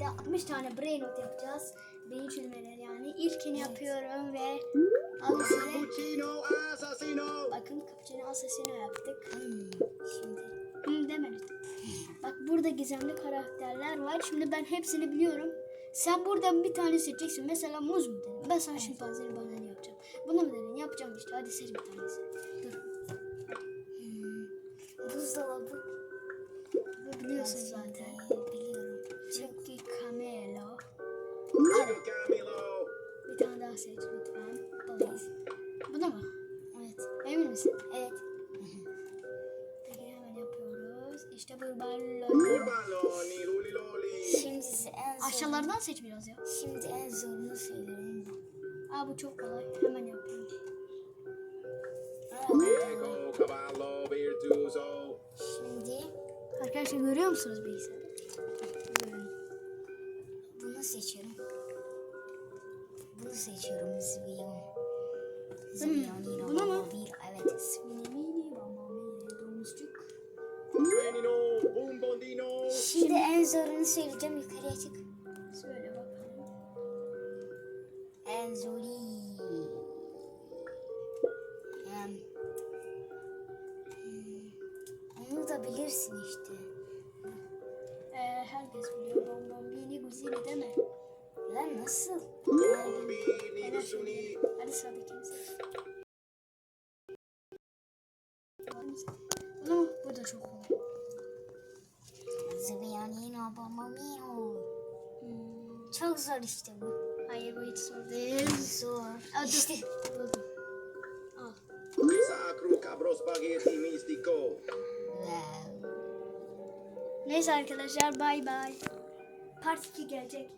birlikte 60 tane brain rot yapacağız. Beyin çürümeleri yani. İlkini yapıyorum ve alın size. Bakın cappuccino assassino yaptık. Hmm, şimdi Hı deme. Bak burada gizemli karakterler var. Şimdi ben hepsini biliyorum. Sen buradan bir tane seçeceksin. Mesela muz mu dedin? Ben sana şimpanzenin bananı yapacağım. Bunu mu dedin? Yapacağım işte. Hadi seç bir tanesi. Dur. buzdolabı Bu biliyorsun zaten. Seç lütfen. Please. Bu da mı? Evet. Emin misin? Evet. Peki hemen yapıyoruz. İşte bu balon. Şimdi en zor. Aşağılardan seç biraz ya. Şimdi en zorunu söylüyorum. Aa bu çok kolay. Hemen yapıyorum. Şimdi Arkadaşlar görüyor musunuz bilgisayarı? bunu seçiyorum. Bunu seçiyorum. Zviyon. Zviyonino. Buna mı? Bir, evet. Mama mini domuzcuk. Şimdi en zorunu söyleyeceğim. Yukarıya çık. Söyle bakalım. En zoru. Hmm, Onu da bilirsin işte. Ee, herkes biliyor bonbon guzini değil mi? Lan nasıl? Hadi sıradakini seç. Ama bu da çok kolay. Zviyonino bombomino. Hmm. Çok zor işte bu. Hayır bu hiç zor değil. Zor. Dur. İşte. Buldum. Al. Sacro cabro spaghetti mistico. Neyse arkadaşlar bay bay. Part 2 gelecek.